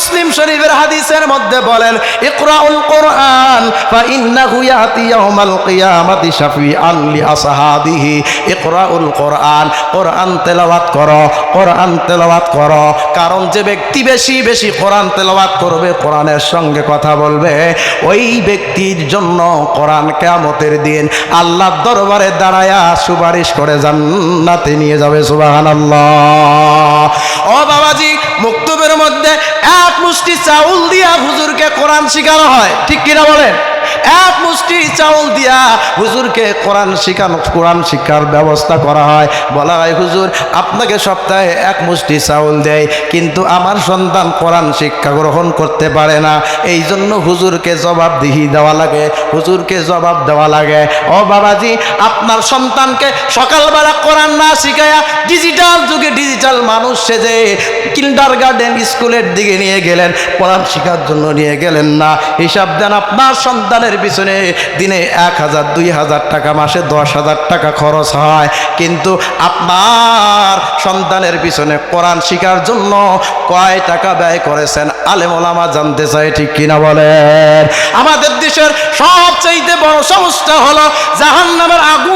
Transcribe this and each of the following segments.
মুসলিম শরীফের হাদিসের মধ্যে বলেন, ইকরাউল কোরআন ফা ইন্নাহু ইয়াতি ইয়াউমাল কিয়ামাতি শাফিআন লি আসহাবিহি ইকরাউল কোরআন কোরআন তেলাওয়াত করো, কোরআন তেলাওয়াত করো। কারণ যে ব্যক্তি বেশি বেশি কোরআন তেলাওয়াত করবে, কোরআনের সঙ্গে কথা বলবে। ওই ব্যক্তির জন্য কোরআন কিয়ামতের দিন আল্লাহর দরবারে দাঁড়ায়া সুপারিশ করে জান্নাতে নিয়ে যাবে, সুবহানাল্লাহ। ও বাবাজি মধ্যে এক মুষ্টি চাউল দিয়া হুজুরকে কোরআন শিখানো হয়। ঠিক কিনা বলেন? মুষ্টি চাউল দিয়া হুজুরকে কোরআন শিখানো, কোরআন শিক্ষার ব্যবস্থা করা হয়। বলা হয়, হুজুর, আপনাকে সপ্তাহে এক মুষ্টি চাউল দেয় কিন্তু আমার সন্তান কোরআন শিক্ষা গ্রহণ করতে পারে না। এই জন্য হুজুরকে জবাবদিহি দেওয়া লাগে, হুজুরকে জবাব দেওয়া লাগে। ও বাবাজি, আপনার সন্তানকে সকালবেলা কোরআন না শিখায়া ডিজিটাল যুগে ডিজিটাল মানুষ সেজে কিন্ডার গার্ডেন স্কুলের দিকে নিয়ে গেলেন, কোরআন শেখার জন্য নিয়ে গেলেন না। হিসাব দেন, আপনার সন্তানের পিছনে দিনে এক হাজার, দুই হাজার টাকা মাসে দশ হাজার টাকা খরচ হয়। কিন্তু আপনার সন্তানের পিছনে কোরআন শিকার জন্য কয় টাকা ব্যয় করেছেন? আলেম ওলামা জানতে চাই ঠিক কিনা বলেন। আমাদের দেশের সবচাইতে বড় সমস্যা হলো জাহান নামের আগুন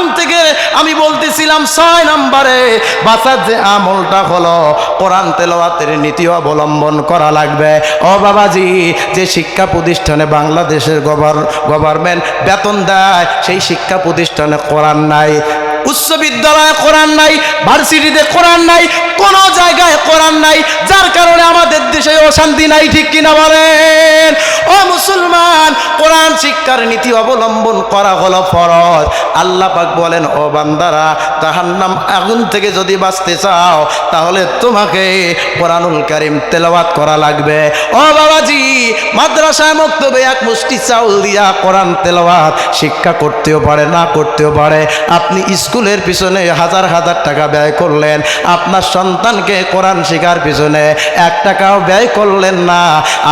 আমি বলতেছিলাম ছয় নম্বরে বাঁচার যে আমলটা হলো, কোরআন তেলাওয়াতের নীতি অবলম্বন করা লাগবে। ও বাবাজি, যে শিক্ষা প্রতিষ্ঠানে বাংলাদেশের গভর গভর্নমেন্ট বেতন দেয়, সেই শিক্ষা প্রতিষ্ঠানে কোরআন নাই। উচ্চ বিদ্যালয়ে কোরআন নাই, ভার্সিটিতে কোরআন নাই, কোনো জায়গায় কোরআন নাই। দেশে অশান্তি নাই, ঠিক কিনা বলেন? ও মুসলমান, কোরআন শিক্ষার নীতি অবলম্বন করা হলো ফরজ। আল্লাহ পাক বলেন, ও বান্দারা তাহার নাম আগুন থেকে যদি বাঁচতে চাও, তাহলে তোমাকে কোরআনুল কারিম তেলাওয়াত করা লাগবে। ও বাবাজি, মাদ্রাসায় মক্তবে এক মুষ্টি চাউল দিয়া কোরআন তেলাওয়াত শিক্ষা করতেও পারে, না করতেও পারে। আপনি স্কুলের পিছনে হাজার হাজার টাকা ব্যয় করলেন, আপনার সন্তানকে কোরআন শেখার পিছনে এক টাকাও ব্যয় করলেন না।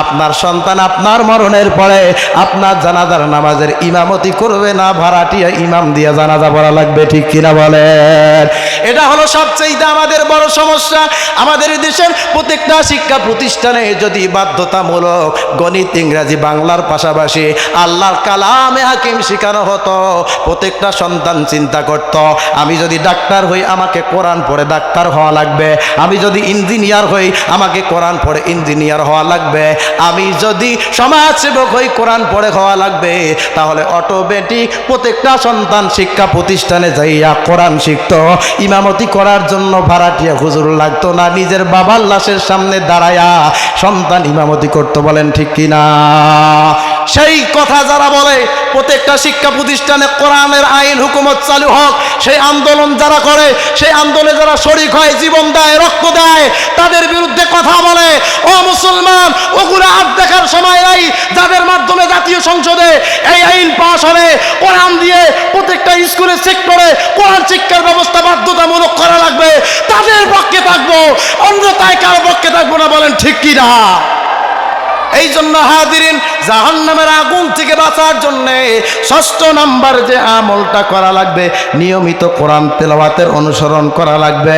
আপনার সন্তান আপনার মরণের পরে আপনার জানাজার নামাজের ইমামতি করবে না, ভাড়াটিয়া ইমাম দিয়া জানাজা পড়া লাগবে, ঠিক কিনা বলেন? এটা হলো সবচেয়ে আমাদের বড় সমস্যা। আমাদের দেশের প্রত্যেকটা শিক্ষা প্রতিষ্ঠানে যদি বাধ্যতামূলক গণিত, ইংরাজি, বাংলার পাশাপাশি আল্লাহর কালামে হাকিম শেখানো হতো, প্রত্যেকটা সন্তান চিন্তা করত, আমি যদি ডাক্তার হই, আমাকে কোরআন পড়ে ডাক্তার হওয়া লাগবে, আমি যদি ইঞ্জিনিয়ার হই, আমাকে কোরআন পড়ে ইঞ্জিনিয়ার হওয়া লাগবে। আমি যদি সমাজসেবক হই, কোরআন পড়ে হওয়া লাগবে। তাহলে অটোমেটিক প্রত্যেকটা সন্তান শিক্ষা প্রতিষ্ঠানে যাইয়া কোরআন শিখতো। ইমামতি করার জন্য ভাড়াটিয়া হুজুর লাগতো না। নিজের বাবার লাশের সামনে দাঁড়ায়া সন্তান ইমামতি করতো, বলেন ঠিক কিনা সেই কথা যারা বলে, প্রত্যেকটা শিক্ষা প্রতিষ্ঠানে কোরআনের আইন, হুকুমত চালু হোক সেই আন্দোলন যারা করে, সেই আন্দোলনে যারা শরিক হয়, জীবন দেয়, রক্ত দেয়, তাদের বিরুদ্ধে কথা বলে। ও মুসলমান, ওগুলো আর দেখার সময় নাই। যাদের মাধ্যমে জাতীয় সংসদে এই আইন পাশ হবে কোরআন দিয়ে প্রত্যেকটা স্কুলের সেক্টরে কোরআন শিক্ষার ব্যবস্থা বাধ্যতামূলক করা লাগবে, তাদের পক্ষে থাকব। অন্যতায় কারও পক্ষে থাকব না বলেন ঠিক কি না এই জন্য হাদিরিন জাহান নামের আগুন থেকে বাঁচার জন্যে ষষ্ঠ নাম্বার যে আমলটা করা লাগবে, নিয়মিত কোরআন তেলাওয়াতের অনুসরণ করা লাগবে।